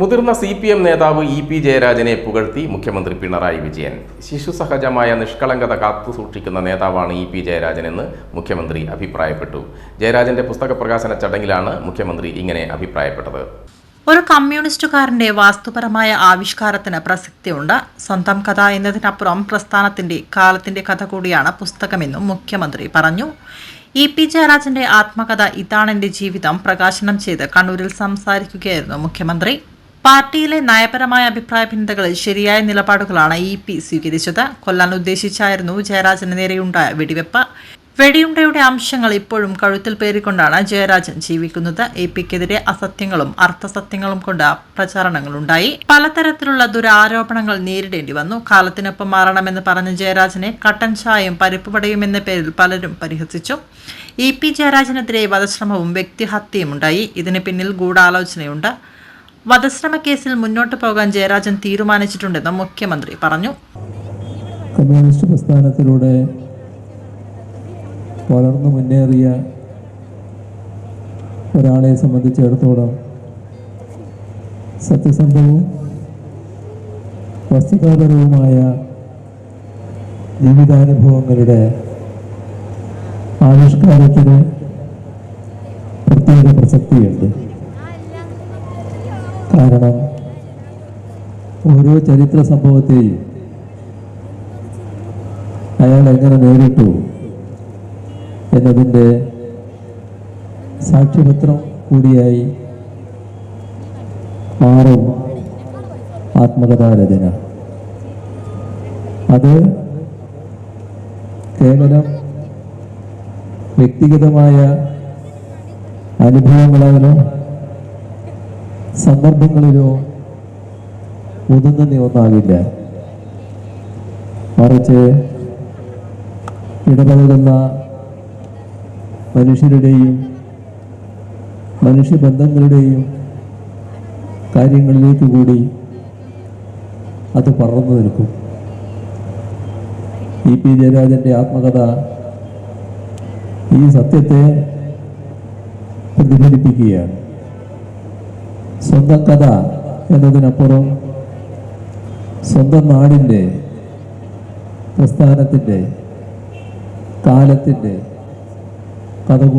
മുതിർന്ന C P M നേതാവ് E P ജയരാജനെ പുകഴ്ത്തി മുഖ്യമന്ത്രി പിണറായി വിജയൻ. ശിശുസഹജമായ നിഷ്കളങ്കത കാത്തുസൂക്ഷിക്കുന്ന നേതാവാണ് ഇ പി ജയരാജനെന്ന് മുഖ്യമന്ത്രി അഭിപ്രായപ്പെട്ടു. ജയരാജന്റെ പുസ്തക പ്രകാശന ചടങ്ങിലാണ് മുഖ്യമന്ത്രി ഇങ്ങനെ അഭിപ്രായപ്പെട്ടത്. ഒരു കമ്മ്യൂണിസ്റ്റുകാരന്റെ വാസ്തുപരമായ ആവിഷ്കാരത്തിന് പ്രസക്തിയുണ്ട്. സ്വന്തം കഥ എന്നതിനപ്പുറം പ്രസ്ഥാനത്തിന്റെ കാലത്തിന്റെ കഥ കൂടിയാണ് പുസ്തകമെന്നും മുഖ്യമന്ത്രി പറഞ്ഞു. ഇ പി ജയരാജന്റെ ആത്മകഥ ഇതാണെന്റെ ജീവിതം പ്രകാശനം ചെയ്ത് കണ്ണൂരിൽ സംസാരിക്കുകയായിരുന്നു മുഖ്യമന്ത്രി. പാർട്ടിയിലെ നയപരമായ അഭിപ്രായ ഭിന്നതകളിൽ ശരിയായ നിലപാടുകളാണ് ഇ പി സ്വീകരിച്ചത്. കൊല്ലാൻ ഉദ്ദേശിച്ചായിരുന്നു ജയരാജന് നേരെയുണ്ടായ വെടിവെപ്പ്. വെടിയുണ്ടയുടെ അംശങ്ങൾ ഇപ്പോഴും കഴുത്തിൽ പേറിക്കൊണ്ടാണ് ജയരാജൻ ജീവിക്കുന്നത്. എ പിക്കെതിരെ അസത്യങ്ങളും അർത്ഥസത്യങ്ങളും കൊണ്ട് പ്രചാരണങ്ങളുണ്ടായി പലതരത്തിലുള്ള ദുരാരോപണങ്ങൾ നേരിടേണ്ടി വന്നു. കാലത്തിനൊപ്പം മാറണമെന്ന് പറഞ്ഞ ജയരാജനെ കട്ടൻ ചായയും പരിപ്പുവടയും എന്ന പേരിൽ പലരും പരിഹസിച്ചു. ഇ പി ജയരാജനെതിരെ വധശ്രമവും വ്യക്തിഹത്യയും ഉണ്ടായി. ഇതിന് പിന്നിൽ ഗൂഢാലോചനയുണ്ട്. വധശ്രമ കേസിൽ മുന്നോട്ട് പോകാൻ ജയരാജൻ തീരുമാനിച്ചിട്ടുണ്ടെന്ന് മുഖ്യമന്ത്രി പറഞ്ഞു. കമ്മ്യൂണിസ്റ്റ് പ്രസ്ഥാനത്തിലൂടെ വളർന്നു മുന്നേറിയ ഒരാളെ സംബന്ധിച്ചിടത്തോളം സത്യസന്ധവും വസ്തുതാപരവുമായ ജീവിതാനുഭവങ്ങളുടെ ആവിഷ്കാരത്തിന് പ്രത്യേക പ്രസക്തിയുണ്ട്. കാരണം ഓരോ ചരിത്ര സംഭവത്തെയും അയാൾ എങ്ങനെ നേരിട്ടു എന്നതിന്റെ സാക്ഷ്യപത്രം കൂടിയായി മാറും ആത്മകഥാരചന. അത് കേവലം വ്യക്തിഗതമായ അനുഭവങ്ങളിലോ സന്ദർഭങ്ങളിലോ ഒതുങ്ങുന്ന ഒന്നാകില്ല മറിച്ച് ഇടപഴകുന്ന മനുഷ്യരുടെയും മനുഷ്യബന്ധങ്ങളുടെയും കാര്യങ്ങളിലേക്ക് കൂടി അത് പറന്നു നിൽക്കും. ഇ പി ജയരാജന്റെ ആത്മകഥ ഈ സത്യത്തെ പ്രതിഫലിപ്പിക്കുകയാണ്. സ്വന്തം കഥ എന്നതിനപ്പുറം സ്വന്തം നാടിന്റെ പ്രസ്ഥാനത്തിന്റെ കാലത്തിന്റെ കഥ കൂടി